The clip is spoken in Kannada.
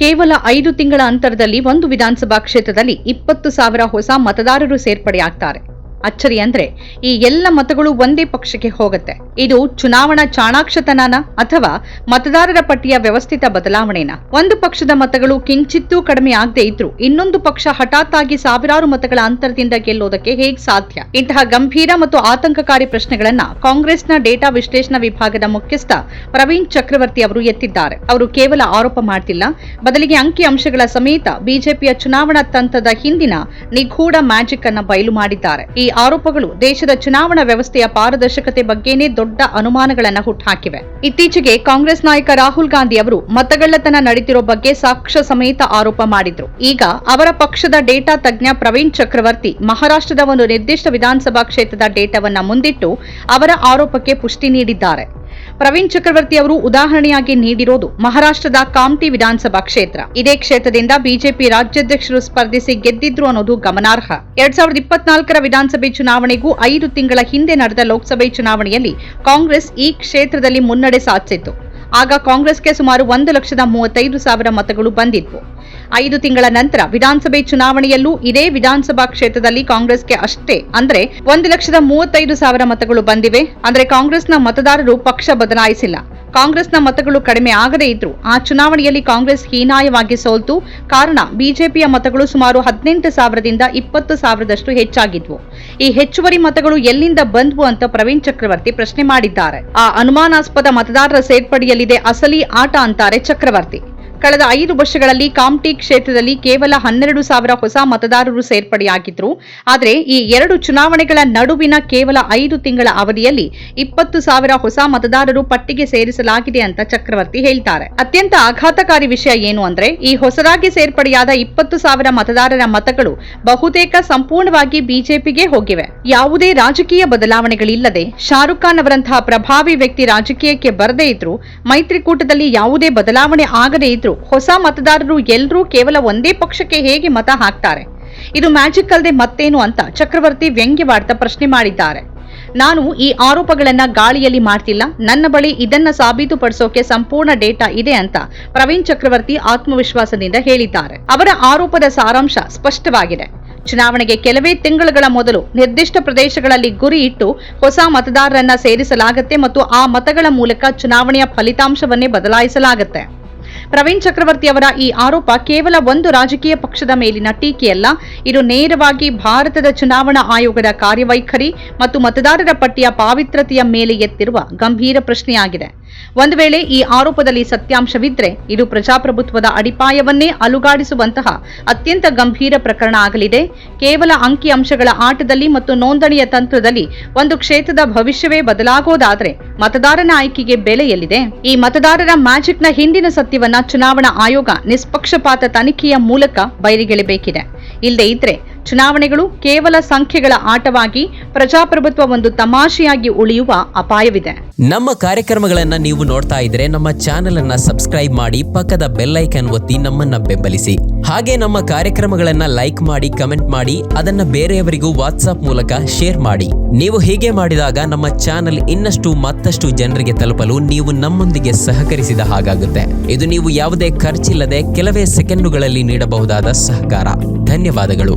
ಕೇವಲ ಐದು ತಿಂಗಳ ಅಂತರದಲ್ಲಿ ಒಂದು ವಿಧಾನಸಭಾ ಕ್ಷೇತ್ರದಲ್ಲಿ ಇಪ್ಪತ್ತು ಸಾವಿರ ಹೊಸ ಮತದಾರರು ಸೇರ್ಪಡೆಯಾಗ್ತಾರೆ. ಅಚ್ಚರಿ ಅಂದ್ರೆ ಈ ಎಲ್ಲ ಮತಗಳು ಒಂದೇ ಪಕ್ಷಕ್ಕೆ ಹೋಗುತ್ತೆ. ಇದು ಚುನಾವಣಾ ಚಾಣಾಕ್ಷತನನ ಅಥವಾ ಮತದಾರರ ಪಟ್ಟಿಯ ವ್ಯವಸ್ಥಿತ ಬದಲಾವಣೆನ? ಒಂದು ಪಕ್ಷದ ಮತಗಳು ಕಿಂಚಿತ್ತೂ ಕಡಿಮೆ ಆಗದೆ ಇದ್ರು ಇನ್ನೊಂದು ಪಕ್ಷ ಹಠಾತ್ ಆಗಿ ಸಾವಿರಾರು ಮತಗಳ ಅಂತರದಿಂದ ಗೆಲ್ಲೋದಕ್ಕೆ ಹೇಗ್ ಸಾಧ್ಯ? ಇಂತಹ ಗಂಭೀರ ಮತ್ತು ಆತಂಕಕಾರಿ ಪ್ರಶ್ನೆಗಳನ್ನ ಕಾಂಗ್ರೆಸ್ನ ಡೇಟಾ ವಿಶ್ಲೇಷಣಾ ವಿಭಾಗದ ಮುಖ್ಯಸ್ಥ ಪ್ರವೀಣ್ ಚಕ್ರವರ್ತಿ ಅವರು ಎತ್ತಿದ್ದಾರೆ. ಅವರು ಕೇವಲ ಆರೋಪ ಮಾಡ್ತಿಲ್ಲ. ಬದಲಿಗೆ ಅಂಕಿ ಅಂಶಗಳ ಸಮೇತ ಬಿಜೆಪಿಯ ಚುನಾವಣಾ ತಂತ್ರದ ಹಿಂದಿನ ನಿಗೂಢ ಮ್ಯಾಜಿಕ್ ಅನ್ನ ಬಯಲು ಮಾಡಿದ್ದಾರೆ. ಈ ಆರೋಪಗಳು ದೇಶದ ಚುನಾವಣಾ ವ್ಯವಸ್ಥೆಯ ಪಾರದರ್ಶಕತೆ ಬಗ್ಗೆನೇ ದೊಡ್ಡ ಅನುಮಾನಗಳನ್ನು ಹುಟ್ಟುಹಾಕಿವೆ ಇತ್ತೀಚೆಗೆ ಕಾಂಗ್ರೆಸ್ ನಾಯಕ ರಾಹುಲ್ ಗಾಂಧಿ ಅವರು ಮತಗಳ್ಳತನ ನಡೀತಿರೋ ಬಗ್ಗೆ ಸಾಕ್ಷ್ಯ ಸಮೇತ ಆರೋಪ ಮಾಡಿದ್ರು. ಈಗ ಅವರ ಪಕ್ಷದ ಡೇಟಾ ತಜ್ಞ ಪ್ರವೀಣ್ ಚಕ್ರವರ್ತಿ ಮಹಾರಾಷ್ಟ್ರದ ಒಂದು ನಿರ್ದಿಷ್ಟ ವಿಧಾನಸಭಾ ಕ್ಷೇತ್ರದ ಡೇಟಾವನ್ನ ಮುಂದಿಟ್ಟು ಅವರ ಆರೋಪಕ್ಕೆ ಪುಷ್ಟಿ ನೀಡಿದ್ದಾರೆ. ಪ್ರವೀಣ್ ಚಕ್ರವರ್ತಿ ಅವರು ಉದಾಹರಣೆಯಾಗಿ ನೀಡಿರೋದು ಮಹಾರಾಷ್ಟ್ರದ ಕಾಮ್ಟಿ ವಿಧಾನಸಭಾ ಕ್ಷೇತ್ರ. ಇದೇ ಕ್ಷೇತ್ರದಿಂದ ಬಿಜೆಪಿ ರಾಜ್ಯಾಧ್ಯಕ್ಷರು ಸ್ಪರ್ಧಿಸಿ ಗೆದ್ದಿದ್ರು ಅನ್ನೋದು ಗಮನಾರ್ಹ. ಎರಡ್ ಸಾವಿರದ ಇಪ್ಪತ್ನಾಲ್ಕರ ವಿಧಾನಸಭೆ ಚುನಾವಣೆಗೂ ಐದು ತಿಂಗಳ ಹಿಂದೆ ನಡೆದ ಲೋಕಸಭೆ ಚುನಾವಣೆಯಲ್ಲಿ ಕಾಂಗ್ರೆಸ್ ಈ ಕ್ಷೇತ್ರದಲ್ಲಿ ಮುನ್ನಡೆ ಸಾಧಿಸಿತ್ತು. ಆಗ ಕಾಂಗ್ರೆಸ್ಗೆ ಸುಮಾರು ಒಂದು ಲಕ್ಷದ ಮೂವತ್ತೈದು ಸಾವಿರ ಮತಗಳು ಬಂದಿದ್ವು. ಐದು ತಿಂಗಳ ನಂತರ ವಿಧಾನಸಭೆ ಚುನಾವಣೆಯಲ್ಲೂ ಇದೇ ವಿಧಾನಸಭಾ ಕ್ಷೇತ್ರದಲ್ಲಿ ಕಾಂಗ್ರೆಸ್ಗೆ ಅಷ್ಟೇ. ಅಂದ್ರೆ ಒಂದು ಲಕ್ಷದ ಮೂವತ್ತೈದು ಸಾವಿರ ಮತಗಳು ಬಂದಿವೆ. ಅಂದ್ರೆ ಕಾಂಗ್ರೆಸ್ನ ಮತದಾರರು ಪಕ್ಷ ಬದಲಾಯಿಸಿಲ್ಲ. ಕಾಂಗ್ರೆಸ್ನ ಮತಗಳು ಕಡಿಮೆ ಆಗದೇ ಇದ್ರು ಆ ಚುನಾವಣೆಯಲ್ಲಿ ಕಾಂಗ್ರೆಸ್ ಹೀನಾಯವಾಗಿ ಸೋಲ್ತು. ಕಾರಣ ಬಿಜೆಪಿಯ ಮತಗಳು ಸುಮಾರು ಹದಿನೆಂಟು ಸಾವಿರದಿಂದ ಇಪ್ಪತ್ತು ಸಾವಿರದಷ್ಟು ಹೆಚ್ಚಾಗಿದ್ವು. ಈ ಹೆಚ್ಚುವರಿ ಮತಗಳು ಎಲ್ಲಿಂದ ಬಂದ್ವು ಅಂತ ಪ್ರವೀಣ್ ಚಕ್ರವರ್ತಿ ಪ್ರಶ್ನೆ ಮಾಡಿದ್ದಾರೆ. ಆ ಅನುಮಾನಾಸ್ಪದ ಮತದಾರರ ಸೇರ್ಪಡೆಯಲ್ಲಿದೆ ಅಸಲಿ ಆಟ ಅಂತಾರೆ ಚಕ್ರವರ್ತಿ. ಕಳೆದ ಐದು ವರ್ಷಗಳಲ್ಲಿ ಕಾಮ್ಟಿ ಕ್ಷೇತ್ರದಲ್ಲಿ ಕೇವಲ ಹನ್ನೆರಡು ಸಾವಿರ ಹೊಸ ಮತದಾರರು ಸೇರ್ಪಡೆಯಾಗಿದ್ರು. ಆದರೆ ಈ ಎರಡು ಚುನಾವಣೆಗಳ ನಡುವಿನ ಕೇವಲ ಐದು ತಿಂಗಳ ಅವಧಿಯಲ್ಲಿ ಇಪ್ಪತ್ತು ಸಾವಿರ ಹೊಸ ಮತದಾರರು ಪಟ್ಟಿಗೆ ಸೇರಿಸಲಾಗಿದೆ ಅಂತ ಚಕ್ರವರ್ತಿ ಹೇಳ್ತಾರೆ. ಅತ್ಯಂತ ಆಘಾತಕಾರಿ ವಿಷಯ ಏನು ಅಂದ್ರೆ ಈ ಹೊಸದಾಗಿ ಸೇರ್ಪಡೆಯಾದ ಇಪ್ಪತ್ತು ಸಾವಿರ ಮತದಾರರ ಮತಗಳು ಬಹುತೇಕ ಸಂಪೂರ್ಣವಾಗಿ ಬಿಜೆಪಿಗೆ ಹೋಗಿವೆ. ಯಾವುದೇ ರಾಜಕೀಯ ಬದಲಾವಣೆಗಳಿಲ್ಲದೆ ಶಾರುಖ್ ಖಾನ್ ಅವರಂತಹ ಪ್ರಭಾವಿ ವ್ಯಕ್ತಿ ರಾಜಕೀಯಕ್ಕೆ ಬರದೇ ಇದ್ರು ಮೈತ್ರಿಕೂಟದಲ್ಲಿ ಯಾವುದೇ ಬದಲಾವಣೆ ಆಗದೇ ಇದ್ರು ಹೊಸ ಮತದಾರರು ಎಲ್ಲರೂ ಕೇವಲ ಒಂದೇ ಪಕ್ಷಕ್ಕೆ ಹೇಗೆ ಮತ ಹಾಕ್ತಾರೆ? ಇದು ಮ್ಯಾಜಿಕ್ ಅಲ್ಲದೆ ಮತ್ತೇನು ಅಂತ ಚಕ್ರವರ್ತಿ ವ್ಯಂಗ್ಯವಾಡ್ತಾ ಪ್ರಶ್ನೆ ಮಾಡಿದ್ದಾರೆ. ನಾನು ಈ ಆರೋಪಗಳನ್ನ ಗಾಳಿಯಲ್ಲಿ ಮಾಡ್ತಿಲ್ಲ, ನನ್ನ ಬಳಿ ಇದನ್ನ ಸಾಬೀತುಪಡಿಸೋಕೆ ಸಂಪೂರ್ಣ ಡೇಟಾ ಇದೆ ಅಂತ ಪ್ರವೀಣ್ ಚಕ್ರವರ್ತಿ ಆತ್ಮವಿಶ್ವಾಸದಿಂದ ಹೇಳಿದ್ದಾರೆ. ಅವರ ಆರೋಪದ ಸಾರಾಂಶ ಸ್ಪಷ್ಟವಾಗಿದೆ. ಚುನಾವಣೆಗೆ ಕೆಲವೇ ತಿಂಗಳುಗಳ ಮೊದಲು ನಿರ್ದಿಷ್ಟ ಪ್ರದೇಶಗಳಲ್ಲಿ ಗುರಿ ಇಟ್ಟು ಹೊಸ ಮತದಾರರನ್ನ ಸೇರಿಸಲಾಗುತ್ತೆ ಮತ್ತು ಆ ಮತಗಳ ಮೂಲಕ ಚುನಾವಣೆಯ ಫಲಿತಾಂಶವನ್ನೇ ಬದಲಾಯಿಸಲಾಗುತ್ತೆ. ಪ್ರವೀಣ್ ಚಕ್ರವರ್ತಿ ಅವರ ಈ ಆರೋಪ ಕೇವಲ ಒಂದು ರಾಜಕೀಯ ಪಕ್ಷದ ಮೇಲಿನ ಟೀಕೆಯಲ್ಲ ಇದು ನೇರವಾಗಿ ಭಾರತದ ಚುನಾವಣಾ ಆಯೋಗದ ಕಾರ್ಯವೈಖರಿ ಮತ್ತು ಮತದಾರರ ಪಟ್ಟಿಯ ಪಾವಿತ್ರತೆಯ ಮೇಲೆ ಎತ್ತಿರುವ ಗಂಭೀರ ಪ್ರಶ್ನೆಯಾಗಿದೆ. ಒಂದು ವೇಳೆ ಈ ಆರೋಪದಲ್ಲಿ ಸತ್ಯಾಂಶವಿದ್ರೆ ಇದು ಪ್ರಜಾಪ್ರಭುತ್ವದ ಅಡಿಪಾಯವನ್ನೇ ಅಲುಗಾಡಿಸುವಂತಹ ಅತ್ಯಂತ ಗಂಭೀರ ಪ್ರಕರಣ ಆಗಲಿದೆ. ಕೇವಲ ಅಂಕಿ ಅಂಶಗಳ ಆಟದಲ್ಲಿ ಮತ್ತು ನೋಂದಣಿಯ ತಂತ್ರದಲ್ಲಿ ಒಂದು ಕ್ಷೇತ್ರದ ಭವಿಷ್ಯವೇ ಬದಲಾಗೋದಾದ್ರೆ ಮತದಾರನ ಆಯ್ಕೆಗೆ ಬೆಲೆ ಎಲ್ಲಿದೆ? ಈ ಮತದಾರರ ಮ್ಯಾಜಿಕ್ನ ಹಿಂದಿನ ಸತ್ಯವನ್ನ ಚುನಾವಣಾ ಆಯೋಗ ನಿಷ್ಪಕ್ಷಪಾತ ತನಿಖೆಯ ಮೂಲಕ ಬಯಲಿಗೆಳಬೇಕಿದೆ. ಇಲ್ಲದೆ ಇದ್ರೆ ಚುನಾವಣೆಗಳು ಕೇವಲ ಸಂಖ್ಯೆಗಳ ಆಟವಾಗಿ ಪ್ರಜಾಪ್ರಭುತ್ವ ಒಂದು ತಮಾಷೆಯಾಗಿ ಉಳಿಯುವ ಅಪಾಯವಿದೆ. ನಮ್ಮ ಕಾರ್ಯಕ್ರಮಗಳನ್ನ ನೀವು ನೋಡ್ತಾ ಇದ್ರೆ ನಮ್ಮ ಚಾನೆಲ್ ಅನ್ನ ಸಬ್ಸ್ಕ್ರೈಬ್ ಮಾಡಿ ಪಕ್ಕದ ಬೆಲ್ ಐಕನ್ ಒತ್ತಿ ನಮ್ಮನ್ನ ಬೆಂಬಲಿಸಿ. ಹಾಗೆ ನಮ್ಮ ಕಾರ್ಯಕ್ರಮಗಳನ್ನ ಲೈಕ್ ಮಾಡಿ, ಕಮೆಂಟ್ ಮಾಡಿ, ಅದನ್ನ ಬೇರೆಯವರಿಗೂ ವಾಟ್ಸ್ಆಪ್ ಮೂಲಕ ಶೇರ್ ಮಾಡಿ. ನೀವು ಹೀಗೆ ಮಾಡಿದಾಗ ನಮ್ಮ ಚಾನೆಲ್ ಇನ್ನಷ್ಟು ಮತ್ತಷ್ಟು ಜನರಿಗೆ ತಲುಪಲು ನೀವು ನಮ್ಮೊಂದಿಗೆ ಸಹಕರಿಸಿದ ಹಾಗಾಗುತ್ತೆ. ಇದು ನೀವು ಯಾವುದೇ ಖರ್ಚಿಲ್ಲದೆ ಕೆಲವೇ ಸೆಕೆಂಡುಗಳಲ್ಲಿ ನೀಡಬಹುದಾದ ಸಹಕಾರ. ಧನ್ಯವಾದಗಳು.